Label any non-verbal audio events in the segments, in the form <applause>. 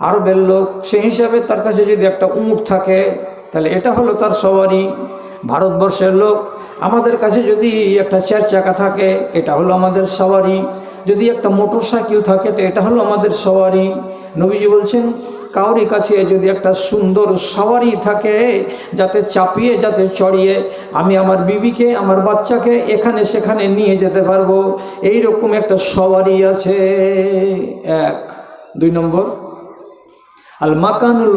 আরবের লোক, সেই হিসাবে তার কাছে যদি একটা উঁট থাকে, তাহলে এটা হলো তার সবারই ভারতবর্ষের লোক, আমাদের কাছে যদি একটা চার চাকা থাকে, এটা হলো আমাদের সবারই যদি একটা মোটর সাইকেল থাকে, তো এটা হলো আমাদের সবারই নবীজি বলছেন, কাউরি কাছে যদি একটা সুন্দর সওয়ারি থাকে, যাতে চাপিয়ে, যাতে চড়িয়ে, আমি আমার বিবিকে, আমার বাচ্চাকে এখানে সেখানে নিয়ে যেতে পারব। এই রকম একটা সওয়ারি আছে। এক, দুই নম্বর। আল মাকানুল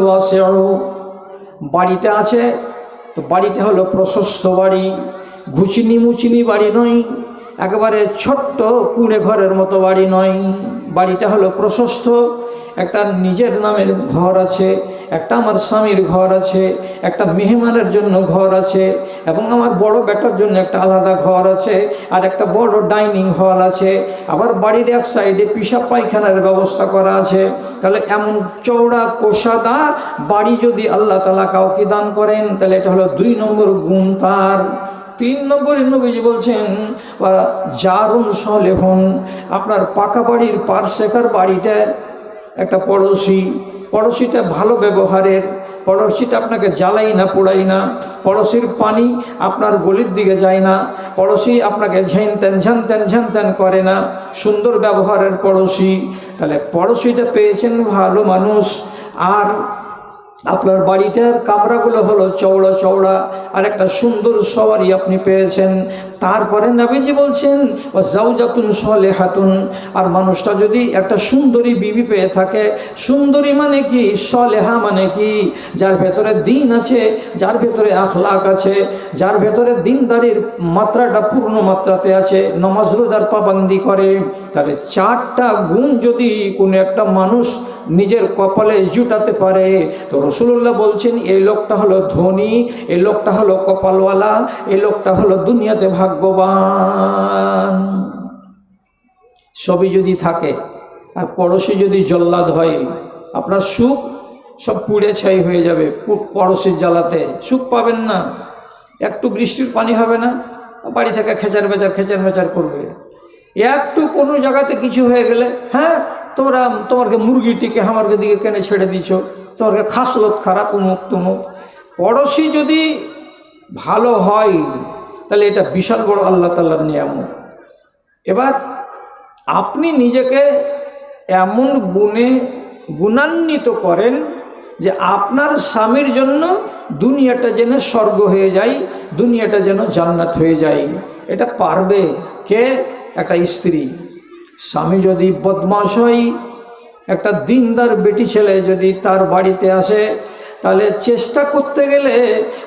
বাড়িটা আছে তো বাড়িটা হলো প্রশস্ত বাড়ি। ঘুচিনি মুচিনি বাড়ি নয়। একেবারে ছোট্ট কুঁড়ে ঘরের মতো বাড়ি নয়। বাড়িটা হলো প্রশস্ত। একটা নিজের নামের ঘর আছে, একটা আমার স্বামীর ঘর আছে, একটা মেহমানের জন্য ঘর আছে এবং আমার বড় বেটার জন্য একটা আলাদা ঘর আছে আর একটা বড় ডাইনিং হল আছে। আবার বাড়ির এক সাইডে পিসাব পায়খানার ব্যবস্থা করা আছে। তাহলে এমন চৌড়া কোষাদা বাড়ি যদি আল্লাহ তালা কাউকে দান করেন, তাহলে এটা হলো দুই নম্বর গুণ তার। তিন নম্বরে নবীজি বলছেন জারুন সলেহন আপনার পাকা বাড়ির পার্শ্বেকার বাড়িটা, একটা পড়োশি, পড়োশিটা ভালো ব্যবহারের, পড়োশিটা আপনাকে জ্বালাই না, পোড়াই না, পড়োশির পানি আপনার গলির দিকে যায় না, পড়োশি আপনাকে ঝেন তেন ঝান তেন ঝান তেন করে না, সুন্দর ব্যবহারের পড়োশি। তাহলে পড়োশিটা পেয়েছেন ভালো মানুষ, আর আপনার বাড়িটার কামরাগুলো হলো চওড়া চওড়া আর একটা সুন্দর সওয়ারি আপনি পেয়েছেন। তারপরে নাবিজি বলছেন ও জাউজাতুন সলে হাতুন আর মানুষটা যদি একটা সুন্দরী বিবি পেয়ে থাকে, সুন্দরী মানে কি? সলেহা মানে কি? যার ভেতরে দিন আছে, যার ভেতরে আখলাক আছে, যার ভেতরে দিনদারির মাত্রাটা পূর্ণ মাত্রাতে আছে, নমাজ রোজার পাবান্দি করে। তাহলে চারটা গুণ যদি কোনো একটা মানুষ নিজের কপালে জুটাতে পারে, তো রসুল্লাহ বলছেন, এই লোকটা হলো ধনী, এই লোকটা হলো কপালওয়ালা, এই লোকটা হলো দুনিয়াতে ভাগ্যবান সবই যদি থাকে, আর পড়োশি যদি জল্লাদ হয়, আপনার সুখ সব পুড়ে ছাই হয়ে যাবে পড়োশির জ্বালাতে। সুখ পাবেন না। একটু বৃষ্টির পানি হবে না, বাড়ি থেকে খেচার বেচার, খেচার মেচার করবে। একটু কোনো জায়গাতে কিছু হয়ে গেলে হ্যাঁ তোমরা, তোমাকে মুরগিটিকে আমারকে দিকে কেনে ছেড়ে দিছ তোমারকে খাসলত খারাপ উমুক তুমুক পড়শি যদি ভালো হয় তাহলে এটা বিশাল বড় আল্লাহ তাল্লার নিয়ামত। এবার আপনি নিজেকে এমন গুণে গুণান্বিত করেন যে আপনার স্বামীর জন্য দুনিয়াটা যেন স্বর্গ হয়ে যায়, দুনিয়াটা যেন জান্নাত হয়ে যায়। এটা পারবে কে? একটা স্ত্রী। স্বামী যদি বদমাস হয়, একটা দিনদার বেটি ছেলে যদি তার বাড়িতে আসে তাহলে চেষ্টা করতে গেলে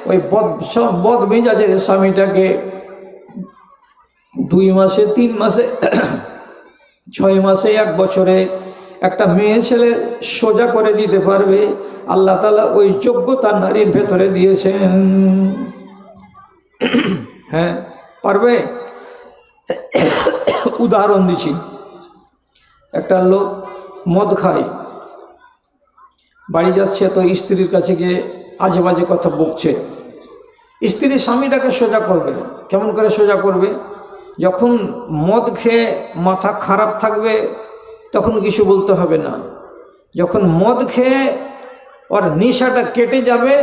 ওই বদ বদ মেজাজের স্বামীটাকে দুই মাসে, তিন মাসে, <clears throat> ছয় মাসে, এক বছরে একটা মেয়ে ছেলে সোজা করে দিতে পারবে। আল্লাহ তালা ওই যোগ্যতা নারীর ভেতরে দিয়েছেন। <clears throat> হ্যাঁ পারবে? <clears throat> উদাহরণ দিচ্ছি। একটা লোক মদ খায়। বাড়ি যাচ্ছে, তো স্ত্রীর কাছে গিয়ে আজে বাজে কথা বকছে। স্ত্রী স্বামীটাকে সোজা করবে। কেমন করে সোজা করবে? যখন মদ খেয়ে মাথা খারাপ থাকবে, তখন কিছু বলতে হবে না। যখন মদ খেয়ে ওর নেশাটা কেটে যাবে,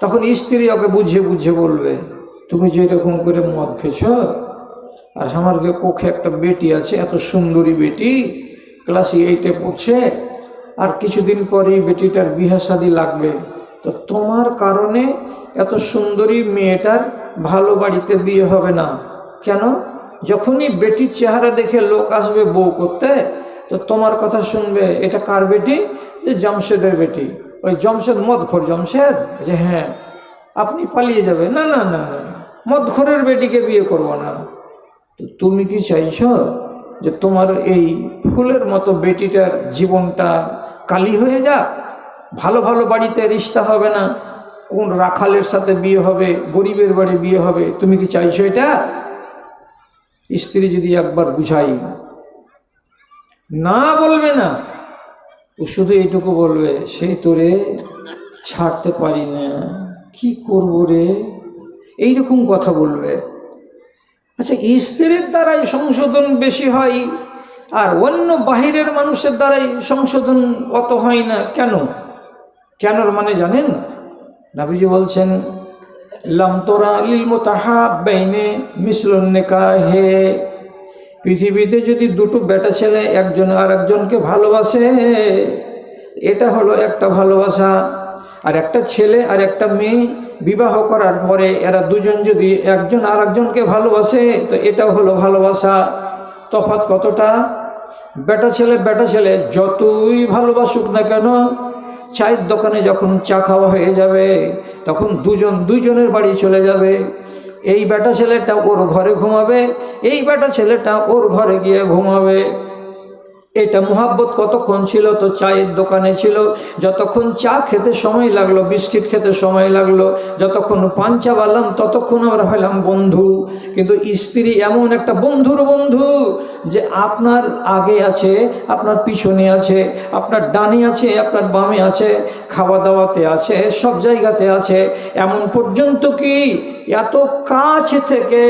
তখন স্ত্রী ওকে বুঝিয়ে বুঝিয়ে বলবে, তুমি যে এরকম করে মদ খেয়েছ, আর আমার কোখে একটা বেটি আছে, এত সুন্দরী বেটি ক্লাস এইটে পড়ছে আর কিছুদিন পরেই বেটিটার বিহা শাদী লাগবে। তো তোমার কারণে এত সুন্দরী মেয়েটার ভালো বাড়িতে বিয়ে হবে না। কেন? যখনই বেটির চেহারা দেখে লোক আসবে বউ করতে, তো তোমার কথা শুনবে, এটা কার বেটি? যে জমশেদের বেটি। ওই জমশেদ মদখোর জমশেদ? যে হ্যাঁ আপনি পালিয়ে যাবে না না না না, মদখোরের বেটিকে বিয়ে করব না। তো তুমি কি চাইছ যে তোমার এই ফুলের মতো বেটিটার জীবনটা কালি হয়ে যাক। ভালো ভালো বাড়িতে রিশতা হবে না। কোন রাখালের সাথে বিয়ে হবে, গরিবের বাড়ি বিয়ে হবে, তুমি কি চাইছো এটা? স্ত্রী যদি একবার বুঝাই, না বলবে না, ও শুধু এইটুকু বলবে সেই তোরে ছাড়তে পারি না, কি করব রে? এইরকম কথা বলবে। আচ্ছা স্ত্রীর দ্বারাই সংশোধন বেশি হয় আর অন্য বাহিরের মানুষের দ্বারাই সংশোধন অত হয় না। কেন? কেনর মানে জানেন? নাবিজি বলছেন লামতোরা লিল মোতাহাবাইনে মিসলুন হে পৃথিবীতে যদি দুটো বেটা ছেলে একজন আর একজনকে ভালোবাসে, এটা হলো একটা ভালোবাসা। আর একটা ছেলে আর একটা মেয়ে বিবাহ করার পরে এরা দুজন যদি একজন আর একজনকে ভালোবাসে, তো এটাও হলো ভালোবাসা। তফাৎ কতটা? বেটা ছেলে বেটা ছেলে, যতই ভালোবাসুক না কেন, চায়ের দোকানে যখন চা খাওয়া হয়ে যাবে, তখন দুজন, দুইজনের বাড়ি চলে যাবে। এই বেটা ছেলেটা ওর ঘরে ঘুমাবে, এই বেটা ছেলেটা ওর ঘরে গিয়ে ঘুমাবে। এটা মোহাব্বত কতক্ষণ ছিল? তো চায়ের দোকানে ছিল। যতক্ষণ চা খেতে সময় লাগল, বিস্কিট খেতে সময় লাগল, যতক্ষণ পাঞ্চা বাড়লাম, ততক্ষণ আমরা হলাম বন্ধু। কিন্তু স্ত্রী এমন একটা বন্ধুর বন্ধু যে আপনার আগে আছে, আপনার পিছনে আছে, আপনার ডানে আছে, আপনার বামে আছে খাওয়া দাওয়াতে আছে, সব জায়গাতে আছে। এমন পর্যন্ত কি এত কাছ থেকে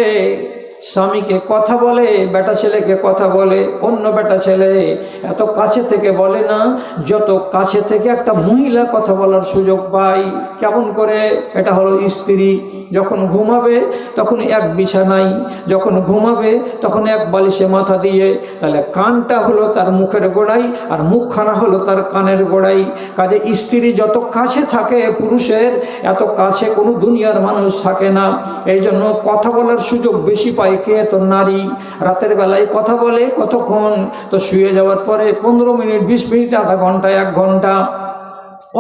স্বামীকে কথা বলে, বেটা ছেলেকে কথা বলে, অন্য বেটা ছেলে এত কাছে থেকে বলে না, যত কাছে থেকে একটা মহিলা কথা বলার সুযোগ পায়। কেমন করে? এটা হলো স্ত্রী যখন ঘুমাবে তখন এক বিছানায়, যখন ঘুমাবে তখন এক বালিশে মাথা দিয়ে, তাহলে কানটা হলো তার মুখের গোড়াই আর মুখখানা হলো তার কানের গোড়াই কাজে স্ত্রী যত কাছে থাকে পুরুষের, এত কাছে কোনো দুনিয়ার মানুষ থাকে না। এই জন্য কথা বলার সুযোগ বেশি পায়। কে তোর নারী, রাতের বেলায় কথা বলে কতক্ষণ? তো শুয়ে যাওয়ার পরে পনেরো মিনিট, বিশ মিনিট, আধা ঘণ্টা, এক ঘণ্টা।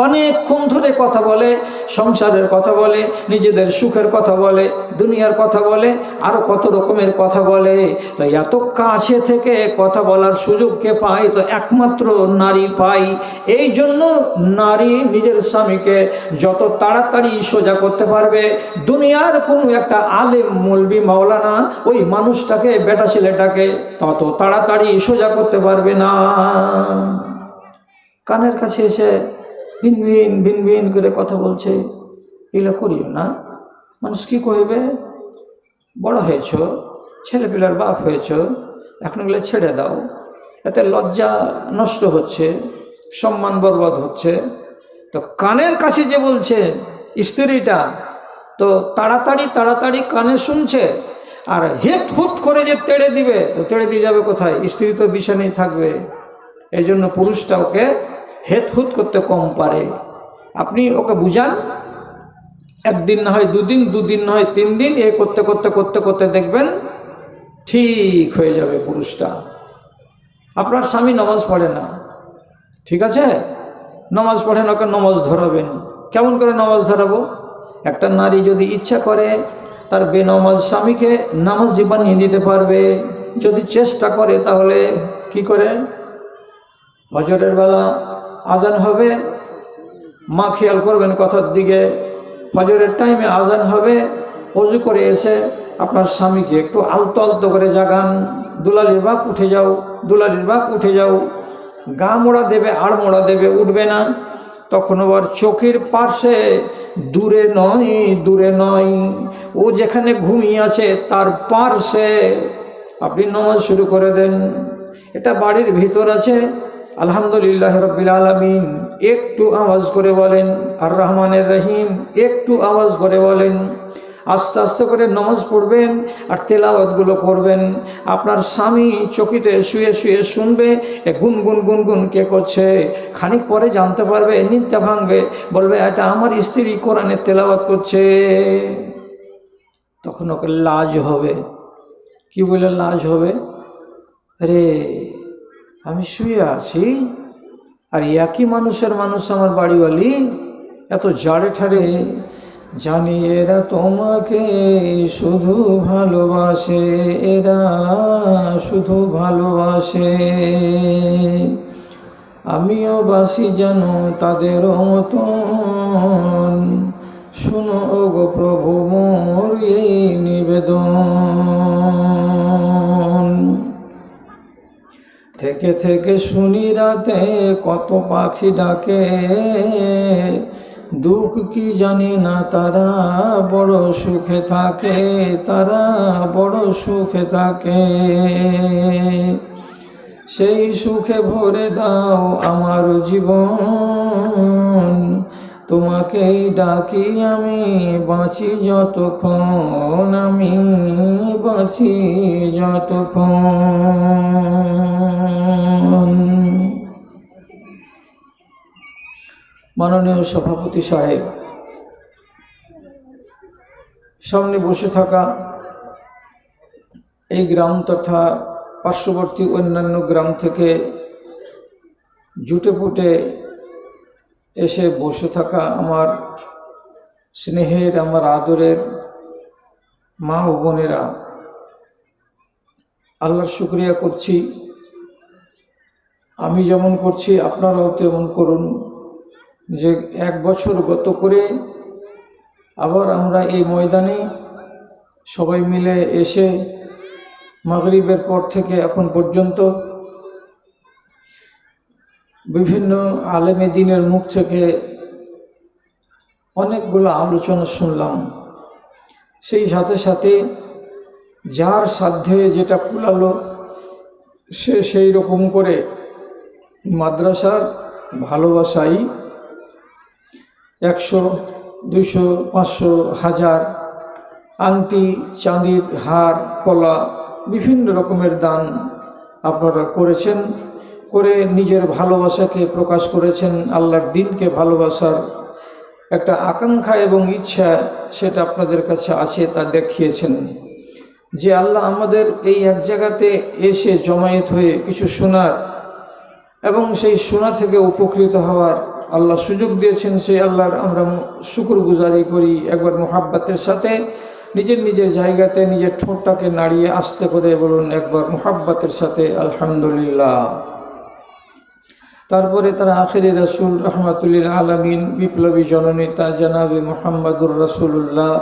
অনেকক্ষণ ধরে কথা বলে, সংসারের কথা বলে, নিজেদের সুখের কথা বলে, দুনিয়ার কথা বলে আরও কত রকমের কথা বলে। তো এত কাছে থেকে কথা বলার সুযোগকে পায়? তো একমাত্র নারী পাই এই জন্য নারী নিজের স্বামীকে যত তাড়াতাড়ি সোজা করতে পারবে, দুনিয়ার কোনো একটা আলেম মলবি মাওলানা ওই মানুষটাকে, বেটা ছেলেটাকে তত তাড়াতাড়ি সোজা করতে পারবে না। কানের কাছে এসে ভিন ভিন ভিন ভিন করে কথা বলছে, এগুলো করিও না। মানুষ কী কইবে? বড় হয়েছ, ছেলেপিলার বাপ হয়েছ, এখন এগুলো ছেড়ে দাও। এতে লজ্জা নষ্ট হচ্ছে, সম্মান বরবাদ হচ্ছে। তো কানের কাছে যে বলছে, স্ত্রীটা, তো তাড়াতাড়ি তাড়াতাড়ি কানে শুনছে, আর হেট হুট করে যে তেড়ে দিবে, তো তেড়ে দিয়ে যাবে কোথায়? স্ত্রী তো বিছানেই থাকবে। এই জন্য পুরুষটা ওকে হেত হুত করতে কম পারে। আপনি ওকে বুঝান? একদিন না হয় দুদিন দুদিন না হয় তিন দিন এ করতে করতে করতে করতে দেখবেন ঠিক হয়ে যাবে পুরুষটা। আপনার স্বামী নামাজ পড়ে না। ঠিক আছে? নামাজ পড়ে না, ওকে নামাজ ধরাবেন। কেমন করে নামাজ ধরাবো? একটা নারী যদি ইচ্ছা করে, তার বেনামাজ স্বামীকে নামাজ বানিয়ে দিতে পারবে। যদি চেষ্টা করে, তাহলে কি করে? হজরের বেলা আজান হবে, মা খেয়াল করবেন কথার দিকে। ফজরের টাইমে আজান হবে, অজু করে এসে আপনার স্বামীকে একটু আলতো আলতো করে জাগান, দুলালির বাপ উঠে যাও, দুলালির বাপ উঠে যাও। গা মোড়া দেবে আড় মোড়া দেবে, উঠবে না। তখন আবার চোখের পাশে, দূরে নয় দূরে নয়, ও যেখানে ঘুমিয়ে আছে তার পার্শ্বে। আপনি নামাজ শুরু করে দেন। এটা বাড়ির ভিতর আছে আলহামদুলিল্লাহ রবিল আলমিন, একটু আওয়াজ করে বলেন, আর রহমানের রহিম, একটু আওয়াজ করে বলেন। আস্তে আস্তে করে নমাজ পড়বেন আর তেলাওয়াতগুলো করবেন। আপনার স্বামী চকিতে শুয়ে শুয়ে শুনবে, এ গুন গুন গুন গুন কে করছে, খানিক পরে জানতে পারবে নিত্যা ভাঙবে, বলবে, এটা আমার স্ত্রী কোরআনের তেলাওয়াত করছে। তখন ওকে লাজ হবে। কি বলে লাজ হবে? আরে আমি শুয়ে আছি। আর একই মানুষের মানুষ আমার বাড়িওয়ালি, এত জাড়ে ঠাড়ে জানি এরা তোমাকে শুধু ভালোবাসে, এরা শুধু ভালোবাসে। আমিও বাসি যেন তাদের মতন। শুনো গো প্রভু, মোর এই নিবেদন। থেকে থেকে শুনি রাতে কত পাখি ডাকে। দুঃখ কি জানি না তারা বড় সুখে থাকে, তারা বড় সুখে থাকে। সেই সুখে ভরে দাও আমার জীবন, তোমাকেই ডাকি আমি, বাঁচি যতক্ষণ, আমি বাঁচি যতক্ষণ। মাননীয় সভাপতি সাহেব, সামনে বসে থাকা এই গ্রাম তথা পার্শ্ববর্তী অন্যান্য গ্রাম থেকে জুটে পুটে এসে বসে থাকা আমার স্নেহের, আমার আদরের মা ও বোনেরা, আল্লাহর শুক্রিয়া করছি। আমি যেমন করছি, আপনারাও তেমন করুন। যে এক বছর গত করে আবার আমরা এই ময়দানে সবাই মিলে এসে মাগরিবের পর থেকে এখন পর্যন্ত বিভিন্ন আলেমে দিনের মুখ থেকে অনেকগুলো আলোচনা শুনলাম। সেই সাথে সাথে যার সাধ্যে যেটা কুলালো, সে সেই রকম করে মাদ্রাসার ভালোবাসাই একশো, দুইশো, পাঁচশো, হাজার, আংটি, চাঁদির হার, কলা, বিভিন্ন রকমের দান আপনারা করেছেন। করে নিজের ভালোবাসাকে প্রকাশ করেছেন, আল্লাহর দিনকে ভালোবাসার একটা আকাঙ্ক্ষা এবং ইচ্ছা সেটা আপনাদের কাছে আছে তা দেখিয়েছেন। যে আল্লাহ আমাদের এই এক জায়গাতে এসে জমায়েত হয়ে কিছু শোনার এবং সেই শোনা থেকে উপকৃত হওয়ার আল্লাহ সুযোগ দিয়েছেন সেই আল্লাহর আমরা শুকুর গুজারি করি। একবার মোহাব্বাতের সাথে নিজের নিজের জায়গাতে, নিজের ঠোঁটটাকে নাড়িয়ে আসতে করে বলুন, একবার মোহাব্বাতের সাথে, আলহামদুলিল্লাহ। তারপরে তারা আখেরি রসুল, রহমাতুল্লিল আলমিন, বিপ্লবী জননেতা জানাবে মোহাম্মদুর রসুল্লাহ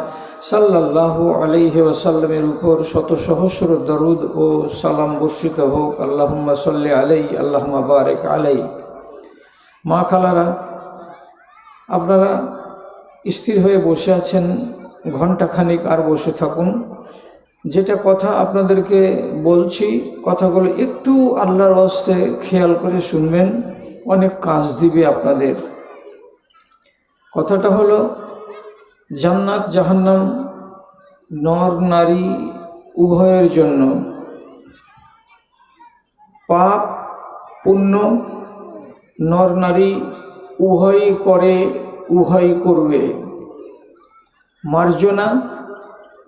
সাল্লাহ আলাইহি ওয়াসাল্লামের উপর শত সহস্র দরুদ ও সালাম বর্ষিত হোক। আল্লাহম্মা সাল্লি আলাই আল্লাহমা বারেক আলাই মা খালারা, আপনারা স্থির হয়ে বসে আছেন ঘন্টাখানিক আর বসে থাকুন। যেটা কথা আপনাদেরকে বলছি, কথাগুলো একটু আল্লাহর বাস্তে খেয়াল করে শুনবেন, অনেক কাজ দিবে আপনাদের। কথাটা হলো, জান্নাত জাহান্নাম নর নারী উভয়ের জন্য। পাপ, পুণ্য নর নারী উভয়ই করে উভয়ই করবে। মার্জনা,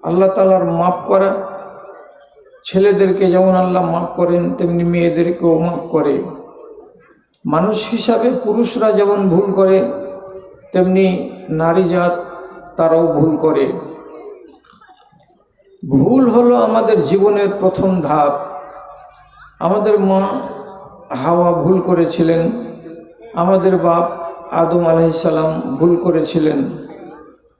আল্লাহ তালার মাফ করা। ছেলেদেরকে যেমন আল্লাহ মাফ করেন, তেমনি মেয়েদেরকেও মাফ করে। মানুষ হিসাবে পুরুষরা যেমন ভুল করে, তেমনি নারী জাত তারাও ভুল করে। ভুল হলো আমাদের জীবনের প্রথম ধাপ। আমাদের মা হাওয়া ভুল করেছিলেন। আমাদের বাপ আদম আলাইসাল্লাম ভুল করেছিলেন।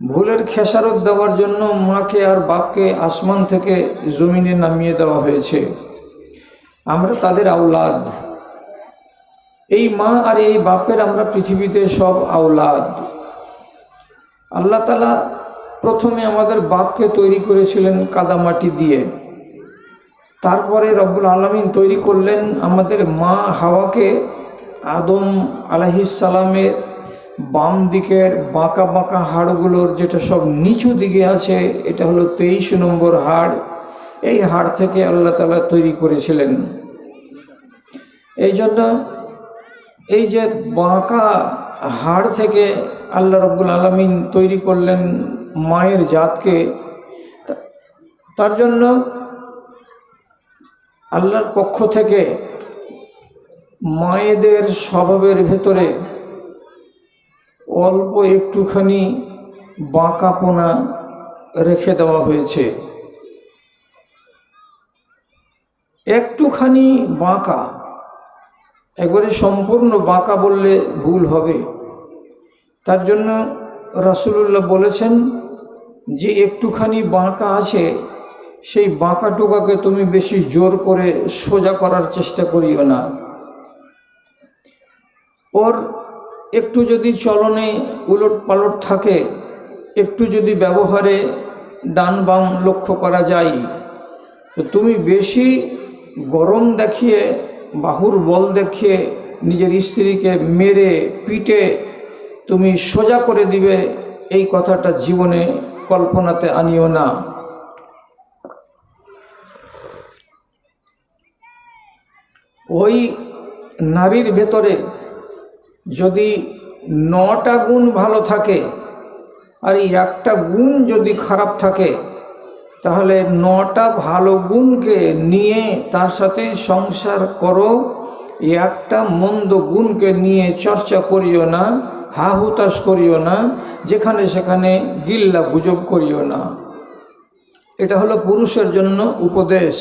ভুলের খেসারত দেওয়ার জন্য মাকে আর বাপকে আসমান থেকে জমিনে নামিয়ে দেওয়া হয়েছে। আমরা তাদের আওলাদ। এই মা আর এই বাপের আমরা পৃথিবীতে সব আওলাদ। আল্লাহ তালা প্রথমে আমাদের বাপকে তৈরি করেছিলেন কাদামাটি দিয়ে। তারপরে রব্বুল আলমিন তৈরি করলেন আমাদের মা হাওয়াকে আদম আলাহিসালামের বাম দিকের বাঁকা বাঁকা হাড়গুলোর যেটা সব নিচু দিকে আছে, এটা হলো তেইশ নম্বর হাড়। এই হাড় থেকে আল্লাহ তালা তৈরি করেছিলেন। এই জন্য এই যে বাঁকা হাড় থেকে আল্লাহ রব্বুল আলমিন তৈরি করলেন মায়ের জাতকে তার জন্য আল্লাহর পক্ষ থেকে মায়েদের স্বভাবের ভেতরে অল্প একটুখানি বাঁকাপোনা রেখে দেওয়া হয়েছে। একটুখানি বাঁকা, একবারে সম্পূর্ণ বাঁকা বললে ভুল হবে। তার জন্য রাসুলুল্লাহ বলেছেন যে একটুখানি বাঁকা আছে, সেই বাঁকা টোকাকে তুমি বেশি জোর করে সোজা করার চেষ্টা করিও না। ওর একটু যদি চলনে উলট পালট থাকে, একটু যদি ব্যবহারে ডান বাম লক্ষ্য করা যায়, তো তুমি বেশি গরম দেখিয়ে, বাহুর বল দেখিয়ে নিজের স্ত্রীকে মেরে, পিটে তুমি সোজা করে দিবে, এই কথাটা জীবনে কল্পনাতে আনিও না। ওই নারীর ভেতরে যদি নটা গুণ ভালো থাকে, আর এই একটা গুণ যদি খারাপ থাকে, তাহলে নটা ভালো গুণকে নিয়ে তার সাথে সংসার করো একটা মন্দ গুণকে নিয়ে চর্চা করিও না হা হুতাশ করিও না, যেখানে সেখানে গিল্লা গুজব করিও না। এটা হলো পুরুষের জন্য উপদেশ।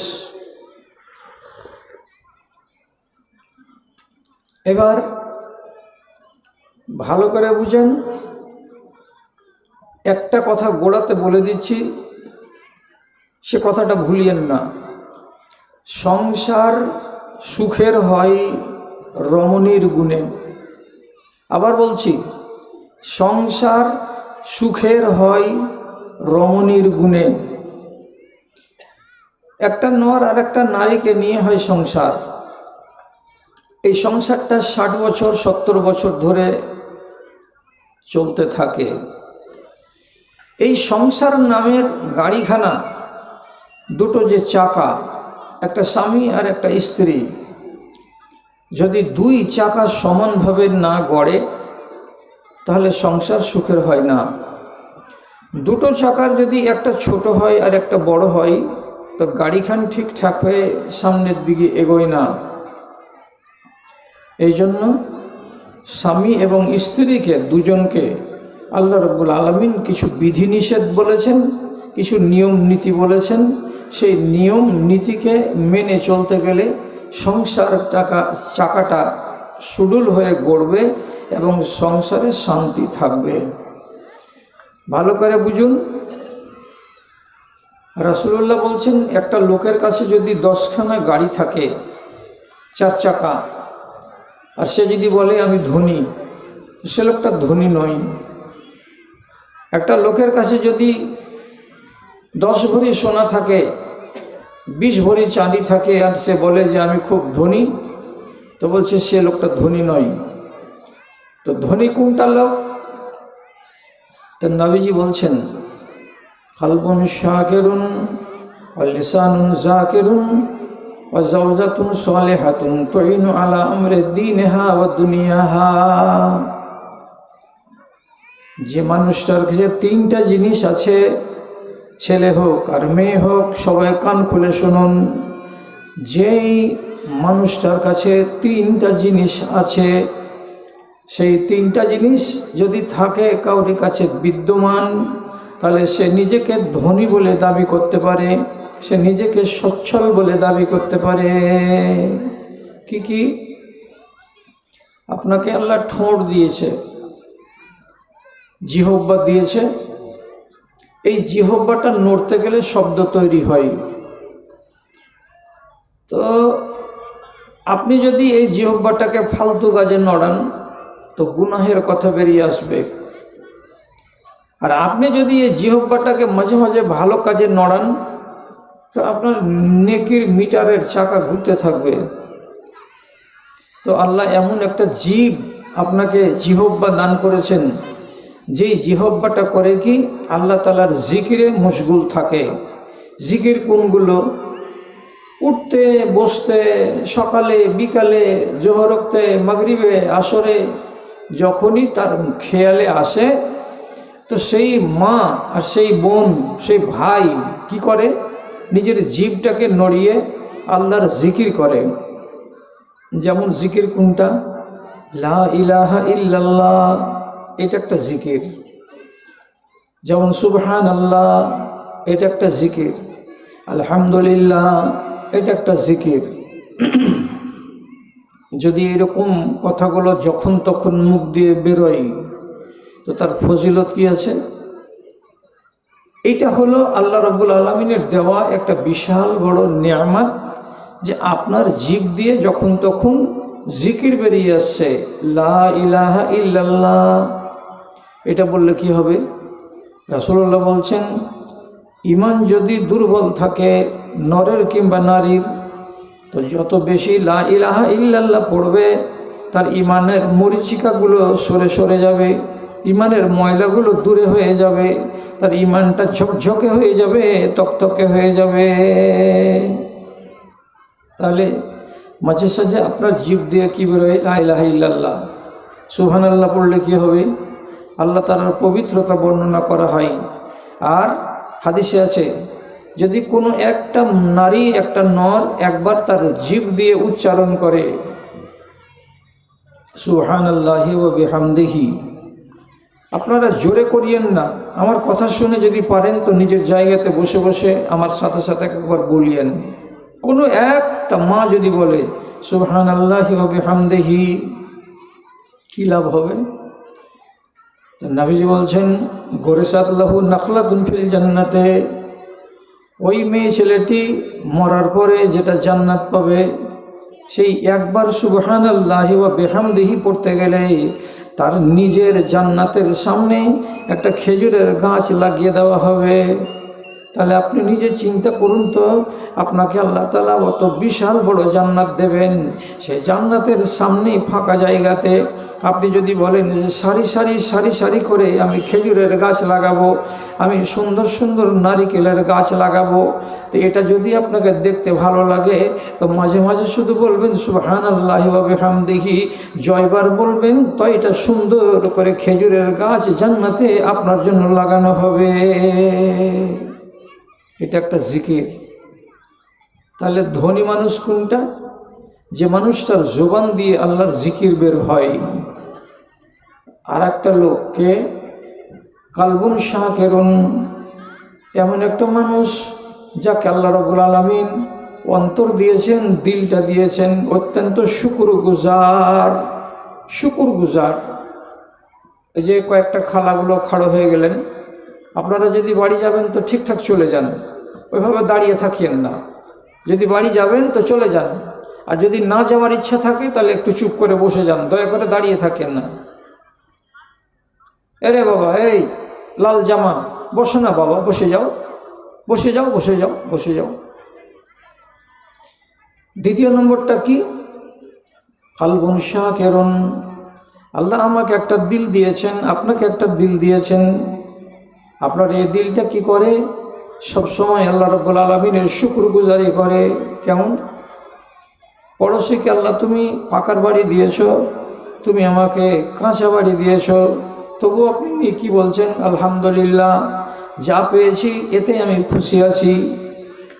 এবার ভালো করে বুঝেন। একটা কথা গোড়াতে বলে দিচ্ছি, সে কথাটা ভুলিয়েন না। সংসার সুখের হয় রমণীর গুণে। আবার বলছি, সংসার সুখের হয় রমণীর গুণে। একটা নর আর একটা নারীকে নিয়ে হয় সংসার। এই সংসারটা ষাট বছর, সত্তর বছর ধরে চলতে থাকে। এই সংসার নামের গাড়িখানা, দুটো যে চাকা, একটা স্বামী আর একটা স্ত্রী, যদি দুই চাকা সমানভাবে না গড়ে, তাহলে সংসার সুখের হয় না। দুটো চাকার যদি একটা ছোট হয় আর একটা বড় হয়, তো গাড়িখান ঠিকঠাক হয়ে সামনের দিকে এগোয় না। এই জন্য স্বামী এবং স্ত্রীকে দুজনকে আল্লাহ রব্বুল আলমিন কিছু বিধিনিষেধ বলেছেন, কিছু নিয়ম নীতি বলেছেন। সেই নিয়ম নীতিকে মেনে চলতে গেলে সংসার টাকা, চাকাটা সুডুল হয়ে গড়বে এবং সংসারে শান্তি থাকবে। ভালো করে বুঝুন। রাসুল্লাহ বলছেন, একটা লোকের কাছে যদি দশখানা গাড়ি থাকে, চার চাকা আর সে যদি বলে, আমি ধনী, সে লোকটা ধনী নয়। একটা লোকের কাছে যদি দশ ভরি সোনা থাকে, বিশ ভরি চাঁদি থাকে, আর সে বলে যে, আমি খুব ধনী, তো বলছে, সে লোকটা ধনী নয়। তো ধনী কোনটা লোক? তো নবীজি বলছেন, কালবন শাকেরুন লিসানুন জাকেরুন ওয়াজাউজাতুন সালেহাতুন তুইনু আলা আমরে দীনহা ওয়া দুনিয়াহা। যে মানুষটার কাছে তিনটা জিনিস আছে, ছেলে হোক আর মেয়ে হোক, সবাই কান খুলে শুনুন। যেই মানুষটার কাছে তিনটা জিনিস আছে, সেই তিনটা জিনিস যদি থাকে কাউরি কাছে বিদ্যমান, তাহলে সে নিজেকে ধনী বলে দাবি করতে পারে। সে নিজেকে সচ্ছল বলে দাবি করতে পারে। কি কি? আপনাকে আল্লাহ ঠোঁট দিয়েছে। জিহব্বা দিয়েছে। এই জিহব্বাটা নড়তে গেলে শব্দ তৈরি হয়। তো আপনি যদি এই জিহব্বাটাকে ফালতু কাজে নড়ান, তো গুনাহের কথা বেরিয়ে আসবে। আর আপনি যদি এই জিহব্বাটাকে মাঝে মাঝে ভালো কাজে নড়ান তো আপনার নেকির মিটারের চাকা ঘুরতে থাকবে। তো আল্লাহ এমন একটা জীব আপনাকে জিহব্বা দান করেছেন। যেই জিহব্বাটা করে কি আল্লাহ তালার জিকিরে মশগুল থাকে। জিকির কোনগুলো? উঠতে, বসতে, সকালে, বিকালে, জোহরক্তে, মাগরিবে, আসরে যখনই তার খেয়ালে আসে, তো সেই মা আর সেই বোন, সেই ভাই কি করে? নিজের জীবটাকে নড়িয়ে আল্লাহর জিকির করে। যেমন জিকির কোনটা? লা ইলাহা ইল্লাল্লাহ। এটা একটা জিকির। যেমন সুবহান আল্লাহ এটা একটা জিকির। আলহামদুলিল্লাহ, এটা একটা জিকির। যদি এরকম কথাগুলো যখন তখন মুখ দিয়ে বেরোয়, তো তার ফজিলত কি আছে? এইটা হলো আল্লাহ রব্বুল আলমিনের দেওয়া একটা বিশাল বড় নিয়ামাত যে আপনার জীব দিয়ে যখন তখন জিকির বেরিয়ে আসছে, লা ইলাহা ইল্লাল্লাহ। এটা বললে কি হবে? রাসুল্লাহ বলছেন ইমান যদি দুর্বল থাকে, নরের কিংবা নারীর, তো যত বেশি লা ইলাহা ইল্লাল্লাহ পড়বে, তার ইমানের মরিচিকাগুলো সরে সরে যাবে। ইমানের ময়লাগুলো দূরে হয়ে যাবে, তার ইমানটা ঝকঝকে হয়ে যাবে, তকতকে হয়ে যাবে। তাহলে মাঝে সাঝে আপনার জীব দিয়ে কী বেরোয়? লা ইলাহা ইল্লাল্লাহ। সুহান আল্লাহ পড়লে কী হবে? আল্লাহ তালার পবিত্রতা বর্ণনা করা হয় আর হাদিসে আছে, যদি কোনো একটা নারী, একটা নর একবার তার জীব দিয়ে উচ্চারণ করে সুহান আল্লাহি ও বেহামদেহি আপনারা জোরে করিয়েন না। আমার কথা শুনে যদি পারেন তো নিজের জায়গাতে বসে বসে আমার সাথে সাথে একবার বলিয়েন। কোনো একটা মা যদি বলে সুবহান আল্লাহি ও বেহামদেহি কী লাভ হবে? তো নাবিজি বলছেন, গোরেসাত লাহু নাকলাতুন ফিল জান্নাতে ওই মেয়ে ছেলেটি মরার পরে যেটা জান্নাত পাবে, সেই একবার সুবহান আল্লাহি বা বেহামদেহি পড়তে গেলে তার নিজের জান্নাতের সামনেই একটা খেজুরের গাছ লাগিয়ে দেওয়া হবে। তাহলে আপনি নিজে চিন্তা করুন তো, আপনাকে আল্লাহ তালা অত বিশাল বড় জান্নাত দেবেন। সেই জান্নাতের সামনেই ফাঁকা জায়গাতে আপনি যদি বলেন যে সারি সারি সারি সারি করে আমি খেজুরের গাছ লাগাবো, আমি সুন্দর সুন্দর নারিকেলের গাছ লাগাবো, তো এটা যদি আপনাকে দেখতে ভালো লাগে, তো মাঝে মাঝে শুধু বলবেন সুহান আল্লাহ হাম দেখি জয়বার বলবেন, তো এটা সুন্দর করে খেজুরের গাছ জান্নাতে আপনার জন্য লাগানো হবে। এটা একটা জিকির। তাহলে ধনী মানুষ কোনটা? যে মানুষটার জোবান দিয়ে আল্লাহর জিকির বের হয়। আর একটা লোককে কালবুন শাহ কেরুন। এমন একটা মানুষ যাকে আল্লাহ রবুল আলমিন অন্তর দিয়েছেন, দিলটা দিয়েছেন, অত্যন্ত শুকুর গুজার শুকুর গুজার এই যে কয়েকটা খালাগুলো খাড়ো হয়ে গেলেন। আপনারা যদি বাড়ি যাবেন তো ঠিকঠাক চলে যান, ওইভাবে দাঁড়িয়ে থাকেন না। যদি বাড়ি যাবেন তো চলে যান, আর যদি না যাওয়ার ইচ্ছা থাকে তাহলে একটু চুপ করে বসে যান, দয়া করে দাঁড়িয়ে থাকেন না। এরে বাবা, এই লাল জামা, বসো না বাবা, বসে যাও বসে যাও বসে যাও বসে যাও। দ্বিতীয় নম্বরটা কি? কালবন শাহ কেরন আল্লাহ আমাকে একটা দিল দিয়েছেন, আপনাকে একটা দিল দিয়েছেন। আপনার এই দিলটা কি করে? সব সময় আল্লাহ রব্বুল আলমিনের শুক্র গুজারি করে। কেমন? পড়োশিকে আল্লাহ তুমি পাকার বাড়ি দিয়েছ? তুমি আমাকে কাঁচা বাড়ি দিয়েছ। তবু আপনি কি বলছেন? আলহামদুলিল্লাহ, যা পেয়েছি এতে আমি খুশি আছি।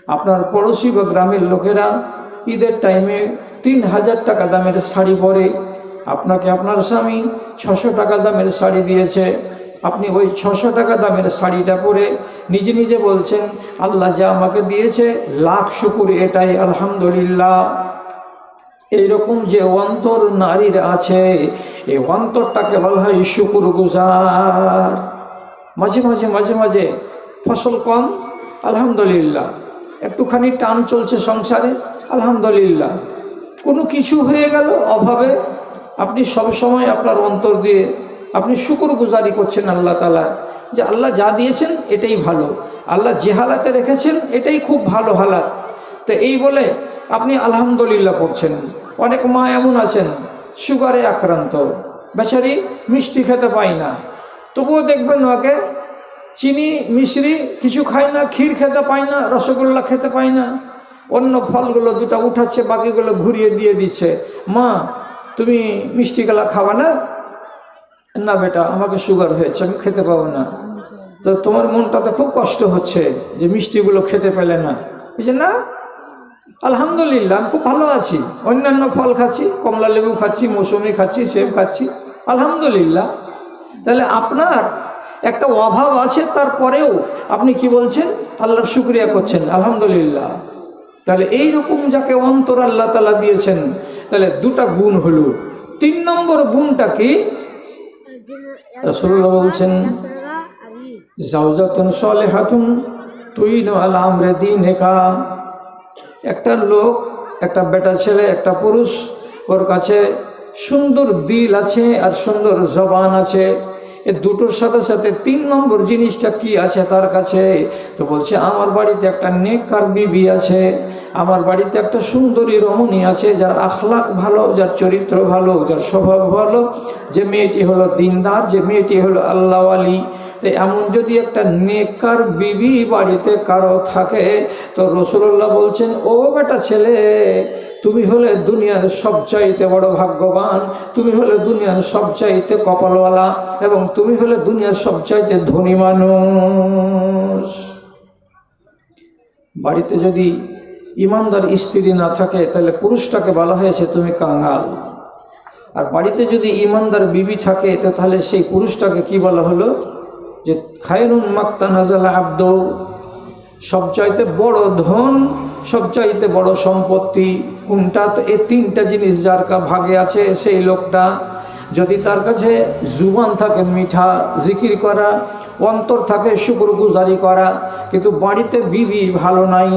আপনার পড়োশি বা গ্রামের লোকেরা ঈদের টাইমে তিন হাজার টাকা দামের শাড়ি পরে। আপনাকে আপনার স্বামী ছশো টাকা দামের শাড়ি দিয়েছে। আপনি ওই ছশো টাকা দামের শাড়িটা পরে নিজে নিজে বলছেন, আল্লাহ যা আমাকে দিয়েছে, লাখ শুকুর এটাই, আলহামদুলিল্লাহ। এইরকম যে অন্তর নারীর আছে, এই অন্তরটাকে বলা হয় শুকুর গুজার মাঝে মাঝে মাঝে মাঝে ফসল কম, আলহামদুলিল্লাহ। একটুখানি টান চলছে সংসারে, আলহামদুলিল্লাহ। কোনো কিছু হয়ে গেল অভাবে, আপনি সব সময় আপনার অন্তর দিয়ে আপনি শুকুর গুজারি করছেন আল্লাহ তালার যে আল্লাহ যা দিয়েছেন এটাই ভালো। আল্লাহ যে হালাতে রেখেছেন এটাই খুব ভালো হালাত। তো এই বলে আপনি আলহামদুলিল্লাহ পড়ছেন অনেক মা এমন আছেন, সুগারে আক্রান্ত। বেচারি মিষ্টি খেতে পায় না। তবুও দেখবেন ওকে চিনি মিশ্রি কিছু খায় না, ক্ষীর খেতে পায় না, রসগোল্লা খেতে পায় না। অন্য ফলগুলো দুটো উঠাচ্ছে, বাকিগুলো ঘুরিয়ে দিয়ে দিচ্ছে। মা, তুমি মিষ্টি গেলা খাবা না? না বেটা, আমাকে সুগার হয়েছে, আমি খেতে পাবো না। তো তোমার মনটাতে খুব কষ্ট হচ্ছে যে মিষ্টিগুলো খেতে পেলে না। বুঝছে না, আলহামদুলিল্লাহ, আমি খুব ভালো আছি। অন্যান্য ফল খাচ্ছি, কমলা লেবু খাচ্ছি, মৌসুমি খাচ্ছি সেব খাচ্ছি। আলহামদুলিল্লাহ। তাহলে আপনার একটা অভাব আছে, তারপরেও আপনি কি বলছেন? আল্লাহর শুক্রিয়া করছেন, আলহামদুলিল্লাহ। তাহলে এই রকম যাকে অন্তর আল্লাহ তালা দিয়েছেন, তাহলে দুটা গুণ হলো। তিন নম্বর গুণটা কি? রসুল্লাহ বলছেন জাউজাতুন সলেহাতুন তুই আলা আমরে দিন একা একটা লোক, একটা বেটা ছেলে, একটা পুরুষ, ওর কাছে সুন্দর দিল আছে আর সুন্দর জবান আছে। দুটোর সাথে সাথে তিন নম্বর জিনিসটা কি আছে তার কাছে? তো বলছে, আমার বাড়িতে একটা নেককার বিবি আছে, আমার বাড়িতে একটা সুন্দরী রমণী আছে, যার আখলাক ভালো, যার চরিত্র ভালো, যার স্বভাব ভালো। যে মেয়েটি হলো দিনদার, যে মেয়েটি হলো আল্লাহওয়ালি তো এমন যদি একটা নেকার বিবি বাড়িতে কারও থাকে, তো রসুল্লাহ বলছেন, ও বেটা ছেলে, তুমি হলে দুনিয়ার সবচাইতে বড় ভাগ্যবান, তুমি হলে দুনিয়ার সবচাইতে কপালওয়ালা এবং তুমি হলে দুনিয়ার সবচাইতে ধনী মানুষ। বাড়িতে যদি ইমানদার স্ত্রী না থাকে, তাহলে পুরুষটাকে বলা হয়েছে, তুমি কাঙ্গাল আর বাড়িতে যদি ইমানদার বিবি থাকে, তো তাহলে সেই পুরুষটাকে কি বলা হলো? যে খায়রুন মাক্তা নাজালা আব্দ, সবচাইতে বড় ধন, সবচাইতে বড় সম্পত্তি, কোনটা? তো এই তিনটা জিনিস যার কা ভাগে আছে সেই লোকটা, যদি তার কাছে জুবান থাকে মিঠা, জিকির করা অন্তর থাকে শুকুর গুজারি করা। কিন্তু বাড়িতে বিবি ভালো নাই,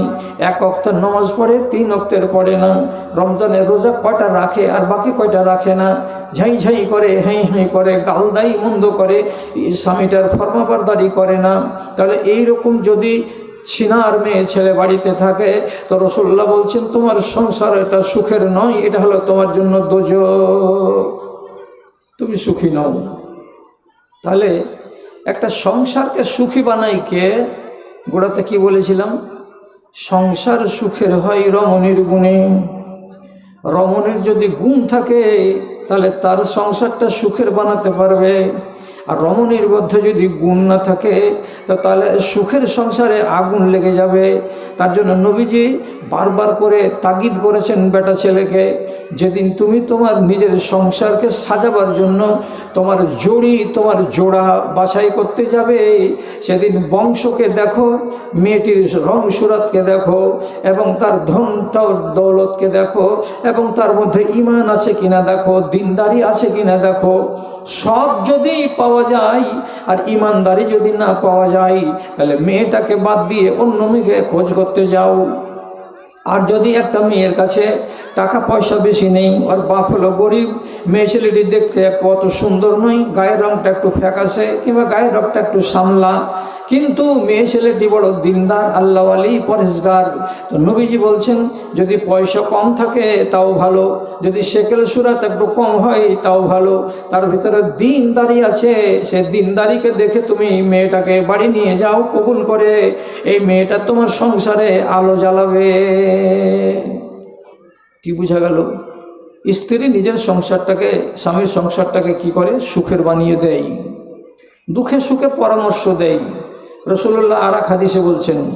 এক অক্তের নমাজ পড়ে, তিন অক্তের পড়ে না। রমজানের রোজা কয়টা রাখে আর বাকি কয়টা রাখে না? ঝাই ঝাই করে হাই হাই করে গালদাই মন্দ করে স্বামীটার ফর্মাবারদারি করে না। তাহলে এই রকম যদি ছিনার মেয়ে ছেলে বাড়িতে থাকে, তো রসুল্লাহ বলছেন, তোমার সংসার এটা সুখের নয়, এটা হলো তোমার জন্য দোজ তুমি সুখী নও। তাহলে একটা সংসারকে সুখী বানাই কে? গোড়াতে কি বলেছিলাম? সংসার সুখের হয় রমণীর গুণে। রমণীর যদি গুণ থাকে, তাহলে তার সংসারটা সুখের বানাতে পারবে। আর রমণীর মধ্যে যদি গুণ না থাকে, তো তাহলে সুখের সংসারে আগুন লেগে যাবে। তার জন্য নবীজি বারবার করে তাগিদ করেছেন বেটা ছেলেকে, যেদিন তুমি তোমার নিজের সংসারকে সাজাবার জন্য তোমার জড়ি, তোমার জোড়া বাছাই করতে যাবে, সেদিন বংশকে দেখো, মেয়েটির রং সুরাতকে দেখো, এবং তার ধন দৌলতকে দেখো, এবং তার মধ্যে ইমান আছে কিনা দেখো, দিনদারি আছে কিনা দেখো, সব যদি পাওয়া যায় আর ইমানদারি যদি না পাওয়া যায়, তাহলে মেয়েটাকে বাদ দিয়ে অন্য মেয়েকে খোঁজ করতে যাও। আর যদি একটা মেয়ের কাছে টাকা পয়সা বেশি নেই আর বাপ হলো গরিব, মেয়ে ছেলেটি দেখতে কত সুন্দর নয়, গায়ের রঙটা একটু ফ্যাকাসে কিংবা গায়ের রঙটা একটু সামলা। কিন্তু মেয়ে ছেলেটি বড় দিনদার, আল্লাহওয়ালি পরেশগার তো নবীজি বলছেন, যদি পয়সা কম থাকে তাও ভালো, যদি সেকেল সুরাত একটু কম হয় তাও ভালো। তার ভিতরে দিনদারি আছে, সে দিনদারিকে দেখে তুমি মেয়েটাকে বাড়ি নিয়ে যাও, কবুল করে। এই মেয়েটা তোমার সংসারে আলো জ্বালাবে। কি বোঝা গেল? স্ত্রী নিজের সংসারটাকে, স্বামীর সংসারটাকে কি করে? সুখের বানিয়ে দেয়। দুঃখে সুখে পরামর্শ দেয়। রসুল্লাহ আরাক হাদিসে বলছেন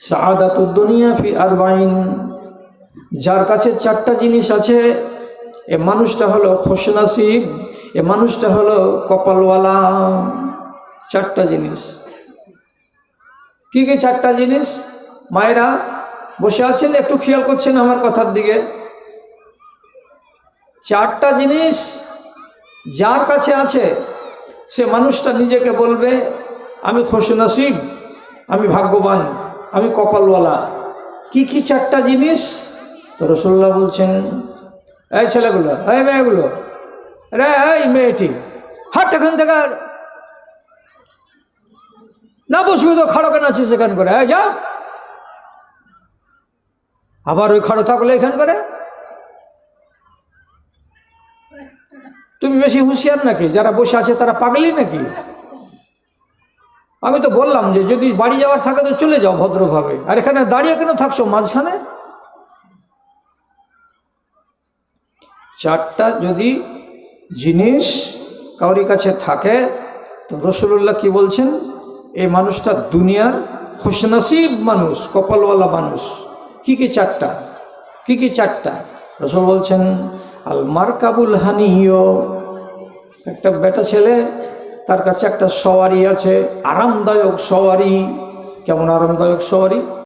সাহাদাতুদ্দুনিয়া ফি আরবাইন। যার কাছে চারটা জিনিস আছে, এ মানুষটা হলো খোশনাসিব, এ মানুষটা হলো কপালওয়ালা। চারটা জিনিস। কি কি চারটা জিনিস? মায়েরা বসে আছেন, একটু খেয়াল করছেন আমার কথার দিকে। চারটা জিনিস যার কাছে আছে, সে মানুষটা নিজেকে বলবে, আমি খুশনসিব, আমি ভাগ্যবান, আমি কপালওয়ালা। কি কি চারটা জিনিস? তো রসুল্লাহ বলছেন, এই ছেলেগুলো, এই মেয়েগুলো, রে, এই মেয়েটি, হাট এখান থেকে আর। না বসবি তো খাড়ো কেন আছিস এখান করে? এই যা আবার ওই খাড়ো থাকলে এখান করে তুমি বেশি হুঁশিয়ার নাকি? যারা বসে আছে তারা পাগলি নাকি? আমি তো বললাম যে যদি বাড়ি যাওয়ার থাকে তো চলে যাও ভদ্রভাবে। আর এখানে দাঁড়িয়ে কেন থাকছো মাঝখানে? চারটা যদি জিনিস কাউরি কাছে থাকে, তো রসুল্লাহ কি বলছেন? এই মানুষটা দুনিয়ার খুশনসিব মানুষ, কপালওয়ালা মানুষ। কি কি চারটা? কি কি চারটা? রসুল বলছেন, আল মারকাবুল হানিও একটা বেটা ছেলে, তার কাছে একটা সওয়ারি আছে, আরামদায়ক সওয়ারি। কেমন আরামদায়ক সওয়ারি?